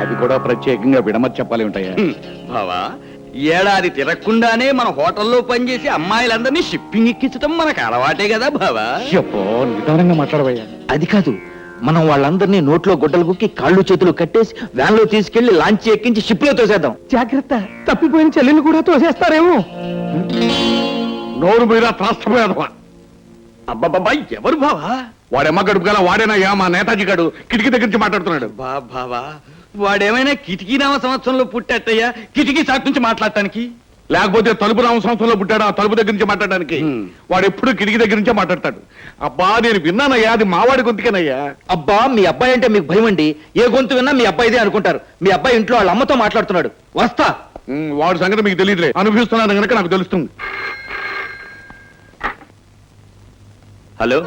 అది కూడా ప్రత్యేకంగా విడమని చెప్పాలి ఉంటాయా? బావా ఏడాది తిరగకుండానే మన హోటల్లో పనిచేసే అమ్మాయిలందరినీ షిప్పింగ్ ఎక్కించడం మనకు అలవాటే కదా బావా. అప్పో నిదానంగా మాట్లాడవయ్యా. అది కాదు మనం వాళ్ళందరినీ నోట్లో గుడ్డలు కుక్కి కాళ్ళు చేతులు కట్టేసి వ్యాన్లో తీసుకెళ్ళి లాంచ్ ఎక్కించి షిప్లో తోసేద్దాం. జాగ్రత్త తప్పిపోయిన చెల్లెలు కూడా తోసేస్తారేమో. నోరు మీద అబ్బబ్బబ్బా ఎవరు బావా? వాడెమ్మ గడుపు గల వాడేనయ్యా మా నేతాజీ గడు కిటికీ దగ్గర నుంచి మాట్లాడుతున్నాడు. బా బావా వాడేమైనా కిటికీ నామ సంవత్సరంలో పుట్టట్టయ్యా కిటికీ చాటు నుంచి మాట్లాడటానికి? లేకపోతే తలుపు రామ సంవత్సరంలో పుట్టాడు? ఆ తలుపు దగ్గర నుంచి మాట్లాడడానికి. వాడు ఎప్పుడు కిటికీ దగ్గర నుంచే మాట్లాడతాడు. అబ్బా నేను విన్నానయ్యా అది మావాడి గొంతుకేనయ్యా. అబ్బా మీ అబ్బాయి అంటే మీకు భయం అండి. ఏ గొంతు విన్నా మీ అబ్బాయిదే అనుకుంటారు. మీ అబ్బాయి ఇంట్లో వాళ్ళ అమ్మతో మాట్లాడుతున్నాడు. వస్తా. ఉమ్, వాడి సంగతి మీకు తెలియదులే అనుభవిస్తున్నాను కనుక నాకు తెలుస్తుంది. హలో?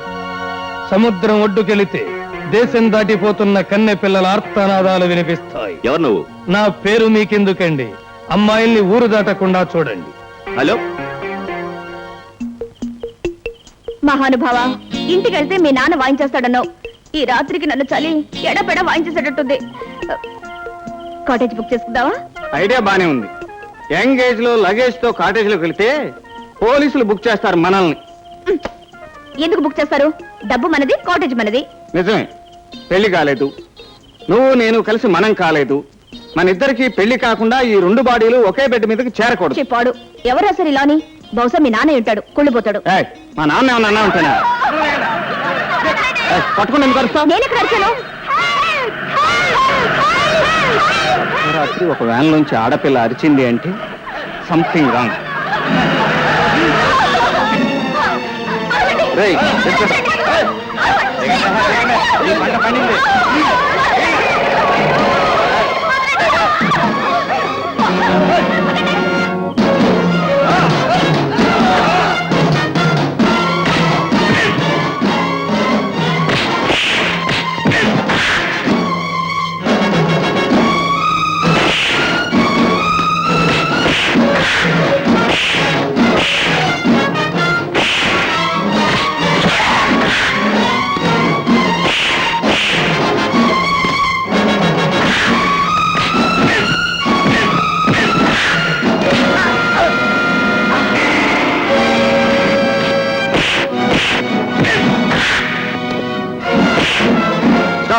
సముద్రం ఒడ్డుకెళితే దేశం దాటిపోతున్న కన్నె పిల్లల ఆర్తనాదాలు వినిపిస్తాయి. ఎవరు నువ్వు? నా పేరు మీకెందుకండి? అమ్మాయిల్ని ఊరు దాటకుండా చూడండి. హలో? మహానుభావ ఇంటికి వెళ్తే మీ నాన్న వాయించేస్తాడన్నావు ఈ రాత్రికి నన్ను చలి ఎడపెడ వాయించేసేటట్టుంది. కాటేజ్ బుక్ చేసుకుందావా? ఐడియా బానే ఉంది. యంగ్ ఏజ్లో లగేజ్తో కాటేజ్లోకి వెళ్తే పోలీసులు బుక్ చేస్తారు మనల్ని. ఎందుకు బుక్ చేస్తారు? డబ్బు మనది కాటేజ్ మనది. నిజమే. పెళ్ళి కాలేదు. నువ్వు నేను కలిసి మనం కాలేదు. మన ఇద్దరికి పెళ్ళి కాకుండా ఈ రెండు బాడీలు ఒకే బెడ్ మీదకి చేరకూడదు. చెప్పాడు. ఎవరు అసలు ఇలాని? బహుశా మీ నాన్న ఉంటాడు కుళ్ళిపోతాడు. ఏయ్, మా నాన్న ఏమన్నా అన్నా ఉంటానా? ఏయ్, పట్టుకుని ఎందుకు అరుస్తావ్? నేను ఇక్కడ అరిచాను. రాత్రి ఒక వ్యాన్ నుంచి ఆడపిల్ల అరిచింది అంటే సంథింగ్ రాంగ్ it. பண்ணுங்க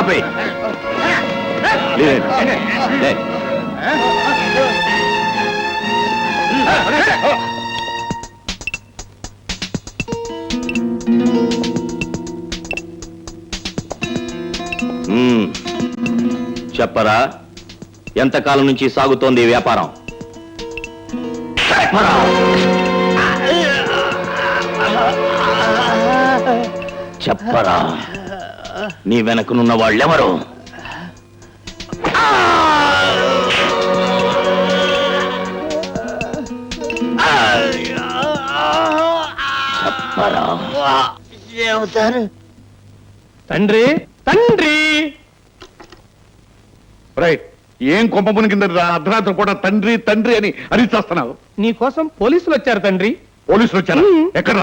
ఆపే. చెప్పరా ఎంతకాలం నుంచి సాగుతోంది ఈ వ్యాపారం? చెప్పరా. నీ వెనకనున్న వాళ్ళెవరు? చెప్పరా? తండ్రి తండ్రి! రైట్ ఏం కొంపముని కింద రా- అర్ధరాత్రి పూట తండ్రి తండ్రి అని అరిచేస్తున్నావు. నీ కోసం పోలీసులు వచ్చారు తండ్రి. పోలీసులు వచ్చారా? ఎక్కడ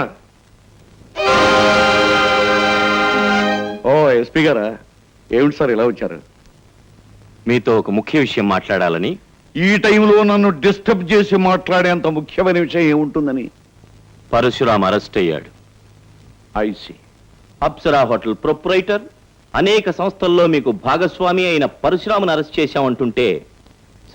ఓ ఎస్పీ గారా? ఏమిటి సార్ ఇలా వచ్చారు? మీతో ఒక ముఖ్య విషయం మాట్లాడాలని. ఈ టైంలో నన్ను డిస్టర్బ్ చేసి మాట్లాడేంత ముఖ్యమైన విషయం ఏముంటుందని? పరశురాం అరెస్ట్ అయ్యాడు. ఐసి అప్సరా హోటల్ ప్రొప్రైటర్ అనేక సంస్థల్లో మీకు భాగస్వామి అయిన పరశురామును అరెస్ట్ చేశామంటుంటే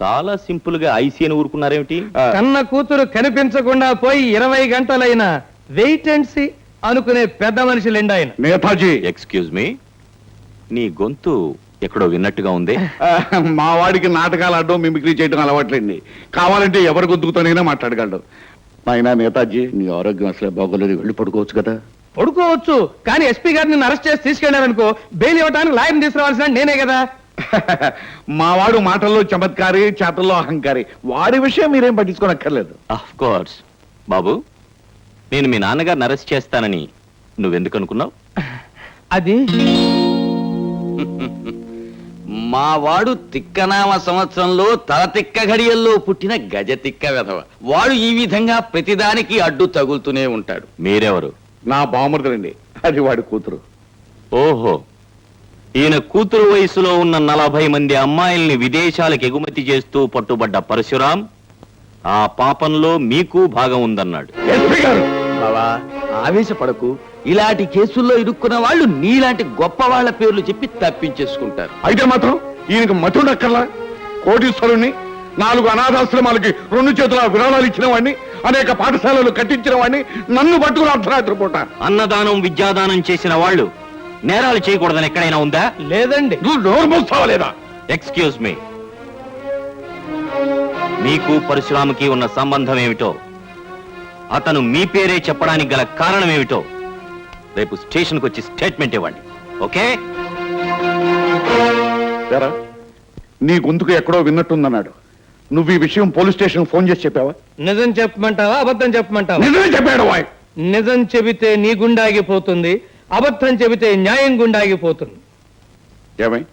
చాలా సింపుల్గా ఐసీ అని ఊరుకున్నారేమిటి? కన్న కూతురు కనిపించకుండా పోయి ఇరవై గంటలైనా వెయిట్ అండ్ సీ. అనుకునే పెద్ద మనిషి ఆయన నేతాజీ ఎక్స్క్యూజ్ మీ నీ గొంతు ఎక్కడో విన్నట్టుగా ఉంది. మా వాడికి నాటకాలు ఆడడం మిమిక్రీ చేయడం అలవాట్లేండి. కావాలంటే ఎవరి గొంతుకుతోనైనా మాట్లాడగలడు. నాయనా నేతాజీ నీ ఆరోగ్యం అసలే బాగోలేదు వెళ్ళి పడుకోవచ్చు కదా? పడుకోవచ్చు కానీ ఎస్పీ గారిని నిన్ను అరెస్ట్ చేసి తీసుకెళ్ళారనుకో బెయిల్ ఇవ్వడానికి లాయర్ని తీసుకురావాల్సిన నేనే కదా. మా వాడు మాటల్లో చమత్కారి చేతల్లో అహంకారి. వాడి విషయం మీరేం పట్టించుకోనక్కర్లేదు. ఆఫ్ కోర్స్ బాబు నేను మీ నాన్నగారిని అరెస్ట్ చేస్తానని నువ్వెందుకు అనుకున్నావు అది? మా వాడు తిక్కనామ సంవత్సరంలో తల తిక్క ఘడియల్లో పుట్టిన గజ తిక్క వెధవ. వాడు ఈ విధంగా ప్రతిదానికి అడ్డు తగులుతూనే ఉంటాడు. మీరెవరు? నా బామర్దులండి. అది వాడి కూతురు. ఓహో. ఈయన కూతురు వయసులో ఉన్న నలభై మంది అమ్మాయిల్ని విదేశాలకు ఎగుమతి చేస్తూ పట్టుబడ్డ పరశురాం ఆ పాపంలో మీకు భాగం ఉందన్నాడు. బావా ఆవేశపడకు. ఇలాంటి కేసుల్లో ఇరుక్కున్న వాళ్ళు నీలాంటి గొప్ప వాళ్ళ పేర్లు చెప్పి తప్పించేసుకుంటారు. అయితే మాత్రం ఈయనకి మతుండక్కర్లా కోటీశ్వరుణ్ణి నాలుగు అనాథాశ్రమాలకి రెండు చేతుల విరాళాలు ఇచ్చిన వాడిని అనేక పాఠశాలలు కట్టించిన వాడిని నన్ను పట్టుకుని అర్ధరాత్రి పూట. అన్నదానం విద్యాదానం చేసిన వాళ్ళు నేరాలు చేయకూడదని ఎక్కడైనా ఉందా? లేదండి. నువ్వు నోరు మూస్తావా లేదా? ఎక్స్క్యూజ్ మీ మీకు పరశురాముకి ఉన్న సంబంధం ఏమిటో? అతను మీ పేరే చెప్పడానికి గల కారణం ఏమిటో? రేపు స్టేషన్కి వచ్చి స్టేట్మెంట్ ఇవ్వండి. ఓకే? ఎరా నీ గొంతుకు ఎక్కడో విన్నట్టుందన్నాడు. నువ్వు ఈ విషయం పోలీస్ స్టేషన్ ఫోన్ చేసి చెప్పావా? నిజం చెప్పమంటావా? అబద్ధం చెప్పమంటావా? నిజమే చెప్పాడు వాయ్. నిజం చెబితే నీ గుండాగిపోతుంది. అబద్ధం చెబితే న్యాయం గుండాగిపోతుంది. ఏమై?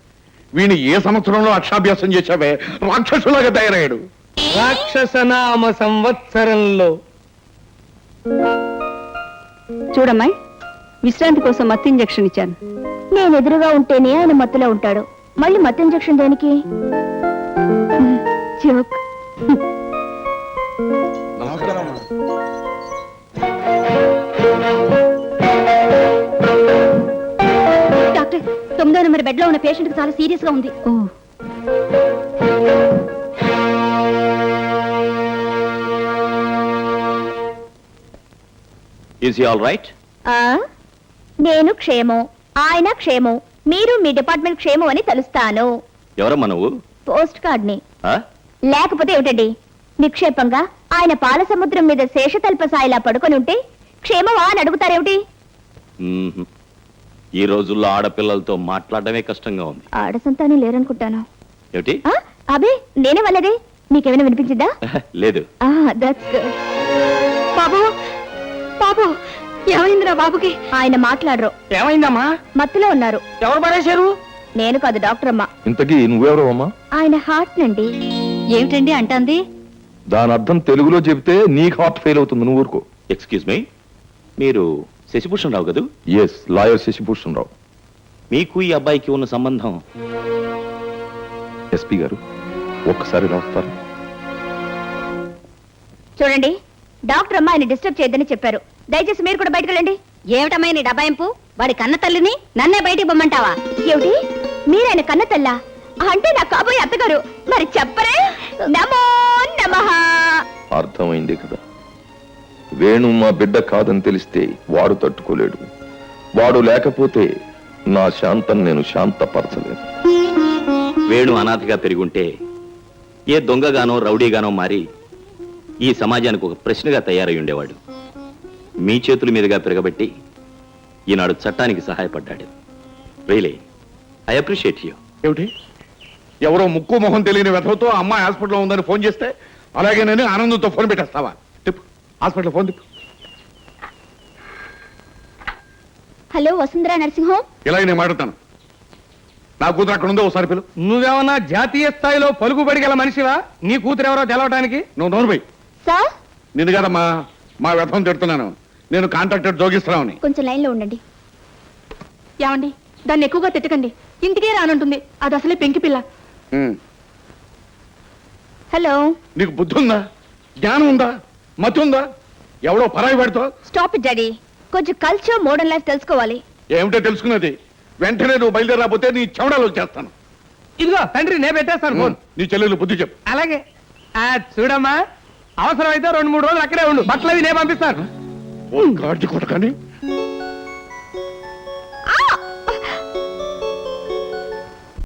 వీని ఏ సంవత్సరంలో అక్షాభ్యాసం చేశావే? రాక్షసులాగా తయారయ్యాడు. రాక్షసనామ సంవత్సరంలో. చూడమ్మాయి విశ్రాంతి కోసం మత్తు ఇంజెక్షన్ ఇచ్చాను. నేను ఎదురుగా ఉంటేనే ఆయన మత్తులో ఉంటాడు. మళ్ళీ మత్తు ఇంజెక్షన్ దేనికి? జోక్. డాక్టర్ తొమ్మిదో నెంబర్ బెడ్లో ఉన్న పేషెంట్ చాలా సీరియస్గా ఉంది. ఓ. ఈజ్ ఆల్ రైట్ నేను క్షేమం. ఆయన క్షేమం. మీరు మీ డిపార్ట్మెంట్ క్షేమం అని తెలుస్తాను. ఎవరమ్మా నువ్వు? పోస్ట్ కార్డ్ని ఆ? లేకపోతే ఏమిటండి? నిక్షేపంగా ఆయన పాల సముద్రం మీద శేషతల్ప సాయిలా పడుకొని ఉంటే క్షేమమా అని అడుగుతారేమిటి. ఈ రోజుల్లో ఆడపిల్లలతో మాట్లాడటమే కష్టంగా ఉంది. ఆడ సంతానం లేరనుకుంటాను. ఏమిటి? అబే నేనే వల్లదే మీకేమైనా వినిపించిందా? లేదు. that's good. బాబు బాబు? ఏమైందిరా బాబుకి? ఆయన మాట్లాడరు. ఏమైందమ్మా? మత్తులో ఉన్నారు. ఎవరు పడేశారు? నేను కాదు డాక్టర్ అమ్మ ఇంతకీ నువ్వెవరు అమ్మా? ఆయన హార్ట్ నండి. ఏమిటండి అంటాంది? దాని అర్థం తెలుగులో చెబితే నీకు హార్ట్ ఫెయిల్ అవుతుంది నువ్వు ఊరుకో. Excuse me. మీరు శశిభూషణ్ రావు కదూ? ఎస్ లాయర్ శశిభూషణ్ రావు మీకు ఈ అబ్బాయికి ఉన్న సంబంధం? ఎస్పీ గారు ఒక్కసారి ఇలా వస్తారు చూడండి డాక్టర్ అమ్మ ఆయన డిస్టర్బ్ చేయొద్దని చెప్పారు. దయచేసి మీరు కూడా బయటకు వెళ్ళండి. ఏమిటమ్మా నీ డబాయింపు వాడి కన్న తల్లిని నన్నే బయటికి పొమ్మంటావా? ఏమిటి? మీరాయన కన్న తల్లా? అంటే నా కాబోయే అత్తగారు. మరి చెప్పరే? నమో నమః. అర్థమైంది కదా. వేణు మా బిడ్డ కాదని తెలిస్తే వాడు తట్టుకోలేడు. వాడు లేకపోతే నా శాంతం నేను శాంతపరచలేను. వేణు అనాథగా పెరుగుంటే ఏ దొంగగానో రౌడీగానో మారి ఈ సమాజానికి ఒక ప్రశ్నగా తయారై ఉండేవాడు. మీ చేతుల మీదుగా పెరగబెట్టి ఈనాడు చట్టానికి సహాయపడ్డాడు. Really I appreciate you. ఏమిటి? ఎవరో ముక్కు మొహం తెలియని వ్యధతో అమ్మాయి హాస్పిటల్లో ఉందని ఫోన్ చేస్తే అలాగే నేను ఆనందంతో ఫోన్ పెట్టేస్తావా? తిప్పు. హాస్పిటల్ ఫోన్ తిప్పు. హలో వసుంధరా నర్సింగ్ హోమ్ ఇలాగే నేను మాట్లాడతాను. నా కూతురు అక్కడ ఉందో ఒకసారి పిలు. నువ్వేమన్నా జాతీయ స్థాయిలో పలుకుబడి గల మనిషివా? నీ కూతురు ఎవరో తెలవటానికి? నువ్వు నోరుపోయి సార్? నిన్ను కదమ్మా మా వ్యధం తిడుతున్నాను. నేను కాంట్రాక్టర్ జోగిస్తున్నావుని కొంచెం లైన్లో ఉండండి. ఏమండి? దాన్ని ఎక్కువగా తిట్టకండి. ఇంటికే రానంటుంది. అది అసలే పెంకి పిల్ల. హలో. నీకు బుద్ధి ఉందా జ్ఞానం ఉందా మతి ఉందా ఎవడో పరాయి పెడతావు స్టాప్ ఇట్ డాడీ. కొంచెం కల్చర్ మోడర్న్ లైఫ్ తెలుసుకోవాలి. ఏమిటో తెలుసుకున్నది. వెంటనే నువ్వు బయలుదేరకపోతే నీ చెమడాలు వచ్చేస్తాను ఇదిగో తండ్రి నే పెట్టేస్తాను ఫోన్. నీ చెల్లెలు బుద్ధి చెప్పు. అలాగే. ఆ చూడమ్మా. అవసరమైతే రెండు మూడు రోజులు అక్కడే ఉండు. బట్టలు అవి నేను పంపిస్తాను. గాడిది కొట్టకని